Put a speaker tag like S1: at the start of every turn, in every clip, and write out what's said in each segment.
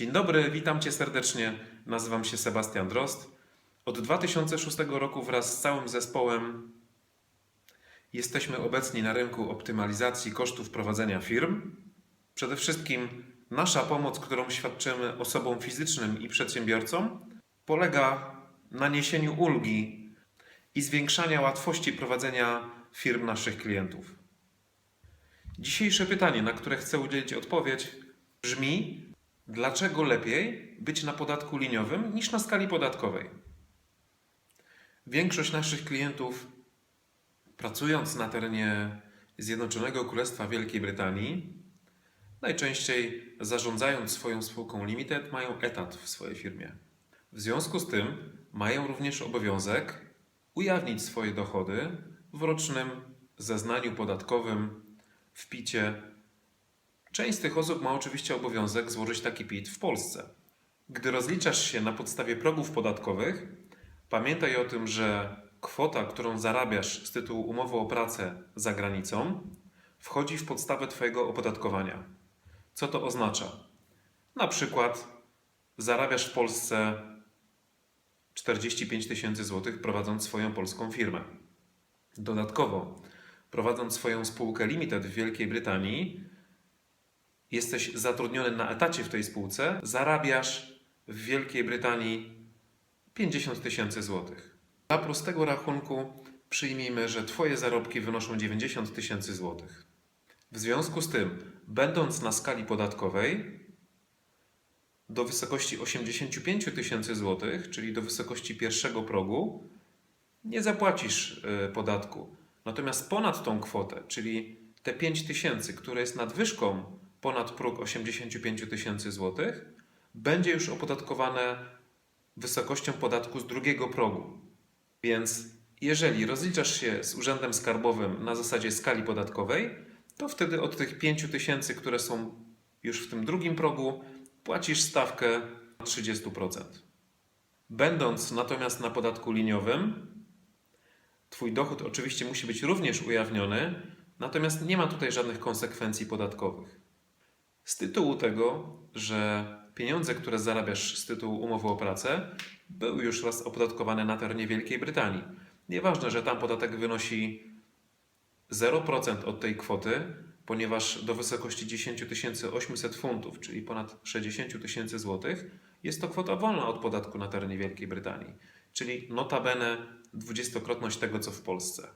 S1: Dzień dobry, witam Cię serdecznie. Nazywam się Sebastian Drost. Od 2006 roku wraz z całym zespołem jesteśmy obecni na rynku optymalizacji kosztów prowadzenia firm. Przede wszystkim nasza pomoc, którą świadczymy osobom fizycznym i przedsiębiorcom, polega na niesieniu ulgi i zwiększania łatwości prowadzenia firm naszych klientów. Dzisiejsze pytanie, na które chcę udzielić odpowiedź, brzmi: dlaczego lepiej być na podatku liniowym niż na skali podatkowej? Większość naszych klientów, pracując na terenie Zjednoczonego Królestwa Wielkiej Brytanii, najczęściej zarządzając swoją spółką limited, mają etat w swojej firmie. W związku z tym mają również obowiązek ujawnić swoje dochody w rocznym zeznaniu podatkowym w PIT-cie. Część z tych osób ma oczywiście obowiązek złożyć taki PIT w Polsce. Gdy rozliczasz się na podstawie progów podatkowych, pamiętaj o tym, że kwota, którą zarabiasz z tytułu umowy o pracę za granicą, wchodzi w podstawę Twojego opodatkowania. Co to oznacza? Na przykład zarabiasz w Polsce 45 tysięcy złotych prowadząc swoją polską firmę. Dodatkowo, prowadząc swoją spółkę Limited w Wielkiej Brytanii, jesteś zatrudniony na etacie w tej spółce, zarabiasz w Wielkiej Brytanii 50 tysięcy złotych. Dla prostego rachunku przyjmijmy, że Twoje zarobki wynoszą 90 tysięcy złotych. W związku z tym, będąc na skali podatkowej, do wysokości 85 tysięcy złotych, czyli do wysokości pierwszego progu, nie zapłacisz e, podatku. Natomiast ponad tą kwotę, czyli te 5 tysięcy, które jest nadwyżką ponad próg 85 tysięcy złotych, będzie już opodatkowane wysokością podatku z drugiego progu. Więc jeżeli rozliczasz się z Urzędem Skarbowym na zasadzie skali podatkowej, to wtedy od tych 5 tysięcy, które są już w tym drugim progu, płacisz stawkę 30%. Będąc natomiast na podatku liniowym, Twój dochód oczywiście musi być również ujawniony, natomiast nie ma tutaj żadnych konsekwencji podatkowych. Z tytułu tego, że pieniądze, które zarabiasz z tytułu umowy o pracę, były już raz opodatkowane na terenie Wielkiej Brytanii. Nieważne, że tam podatek wynosi 0% od tej kwoty, ponieważ do wysokości 10 800 funtów, czyli ponad 60 tysięcy złotych, jest to kwota wolna od podatku na terenie Wielkiej Brytanii, czyli notabene dwudziestokrotność tego, co w Polsce.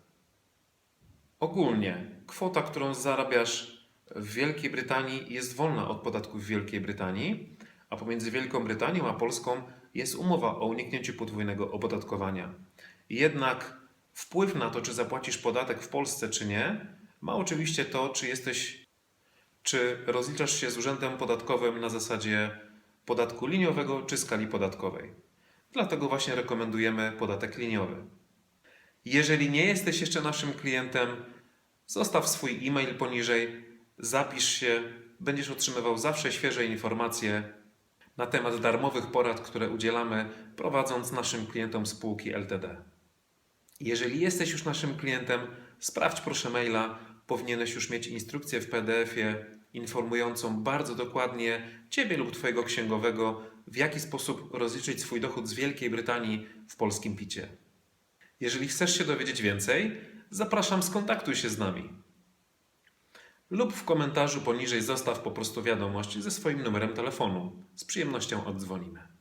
S1: Ogólnie kwota, którą zarabiasz w Wielkiej Brytanii jest wolna od podatku w Wielkiej Brytanii, a pomiędzy Wielką Brytanią a Polską jest umowa o uniknięciu podwójnego opodatkowania. Jednak wpływ na to, czy zapłacisz podatek w Polsce, czy nie, ma oczywiście to, czy jesteś, czy rozliczasz się z urzędem podatkowym na zasadzie podatku liniowego czy skali podatkowej. Dlatego właśnie rekomendujemy podatek liniowy. Jeżeli nie jesteś jeszcze naszym klientem, zostaw swój e-mail poniżej, zapisz się, będziesz otrzymywał zawsze świeże informacje na temat darmowych porad, które udzielamy, prowadząc naszym klientom spółki LTD. Jeżeli jesteś już naszym klientem, sprawdź proszę maila. Powinieneś już mieć instrukcję w PDF-ie informującą bardzo dokładnie Ciebie lub Twojego księgowego, w jaki sposób rozliczyć swój dochód z Wielkiej Brytanii w polskim picie. Jeżeli chcesz się dowiedzieć więcej, zapraszam, skontaktuj się z nami. Lub w komentarzu poniżej zostaw po prostu wiadomość ze swoim numerem telefonu. Z przyjemnością oddzwonimy.